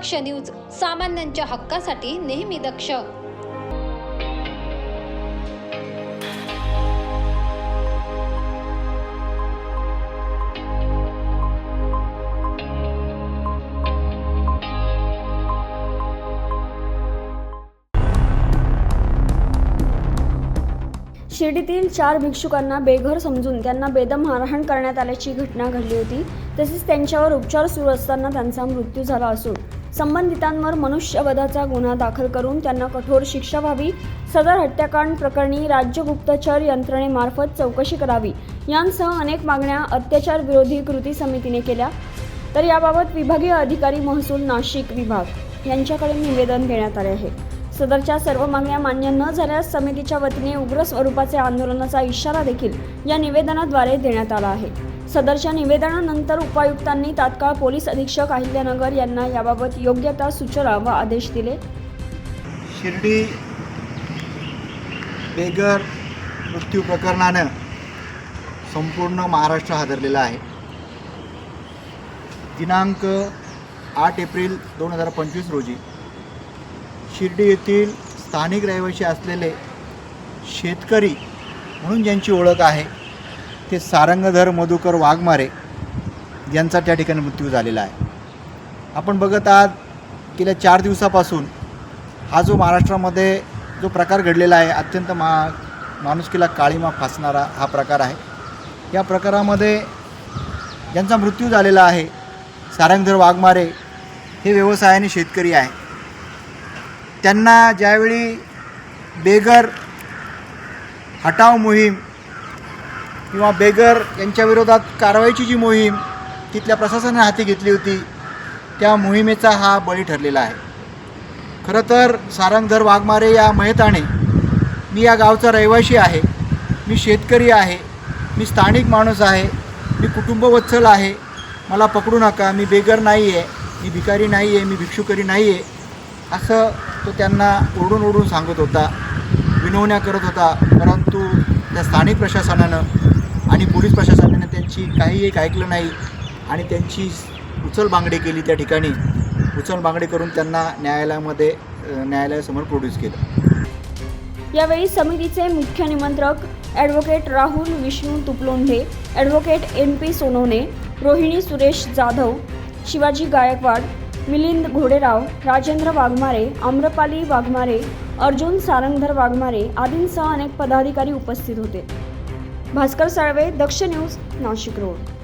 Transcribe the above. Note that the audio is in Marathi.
दक्ष न्यूज सामान्यांच्या हक्कासाठी नेहमी दक्ष. शिर्डीतील चार भिक्षुकांना बेघर समजून त्यांना बेदम मारहाण करण्यात आल्याची घटना घडली होती. तसेच त्यांच्यावर उपचार सुरू असताना त्यांचा मृत्यू झाला असून संबंधितांवर मनुष्यवधाचा गुन्हा दाखल करून त्यांना कठोर शिक्षा व्हावी. सदर हत्याकांड प्रकरणी राज्य गुप्तचर यंत्रणेमार्फत चौकशी करावी. यांसह अनेक मागण्या अत्याचार विरोधी कृती समितीने केल्या. तर याबाबत विभागीय अधिकारी महसूल नाशिक विभाग यांच्याकडे निवेदन देण्यात आले आहे. सदरच्या सर्व मागण्या मान्य न झाल्यास समितीच्या वतीने उग्र स्वरूपाचे आंदोलनाचा इशारा देखील या निवेदनाद्वारे देण्यात आला आहे. सदरच्या निवेदनानंतर उपायुक्तांनी तात्काळ पोलीस अधीक्षक अहिल्यानगर यांना याबाबत योग्य त्या सूचना व आदेश दिले. शिर्डी बेगर मृत्यू प्रकरणानं संपूर्ण महाराष्ट्र हादरलेला आहे. दिनांक आठ एप्रिल दोन हजार पंचवीस रोजी शिर्डी येथील स्थानिक रहिवासी असलेले शेतकरी म्हणून ज्यांची ओळख आहे ते सारंगधर मधुकर वाघमारे यांचा त्या ठिकाणी मृत्यू झालेला आहे. आपण बघत आहात गेल्या चार दिवसापासून हा जो महाराष्ट्रामध्ये जो प्रकार घडलेला आहे अत्यंत मा माणुसकीला काळीमा फासणारा हा प्रकार आहे. या प्रकारामध्ये ज्यांचा मृत्यू झालेला आहे सारंगधर वाघमारे हे व्यवसायाने शेतकरी आहे. त्यांना ज्यावेळी बेगर हटाव मोहीम किंवा बेगर यांच्या विरोधात कारवाईची जी मोहीम तिथल्या प्रशासनाने हाती घेतली होती त्या मोहिमेचा हा बळी ठरलेला आहे. खरं तर सारंगधर वाघमारे या मयताने मी या गावचा रहिवासी आहे मी शेतकरी आहे मी स्थानिक माणूस आहे मी कुटुंबवत्सल आहे मला पकडू नका मी बेगर नाही आहे मी भिकारी नाही आहे मी भिक्षुकरी नाही आहे असं तो त्यांना ओढून ओढून सांगत होता विनवण्या करत होता परंतु त्या स्थानिक प्रशासनानं आणि पोलीस प्रशासनाने त्यांची काही एक ऐकलं नाही आणि त्यांची उचलबांगडी केली त्या ठिकाणी. उचलबांगडी करून त्यांना न्यायालयामध्ये न्यायालयासमोर प्रोड्यूस केलं. यावेळी समितीचे मुख्य निमंत्रक advocate Rahul Vishnu Tuplondhe advocate N P Sonawane Rohini Suresh Jadhav Shivaji Gaikwad Milind Ghoderao Rajendra Waghmare Amrapali Waghmare Arjun Sarangdhar Waghmare आदींसह अनेक पदाधिकारी उपस्थित होते. Bhaskar Salve Daksh news Nashik road.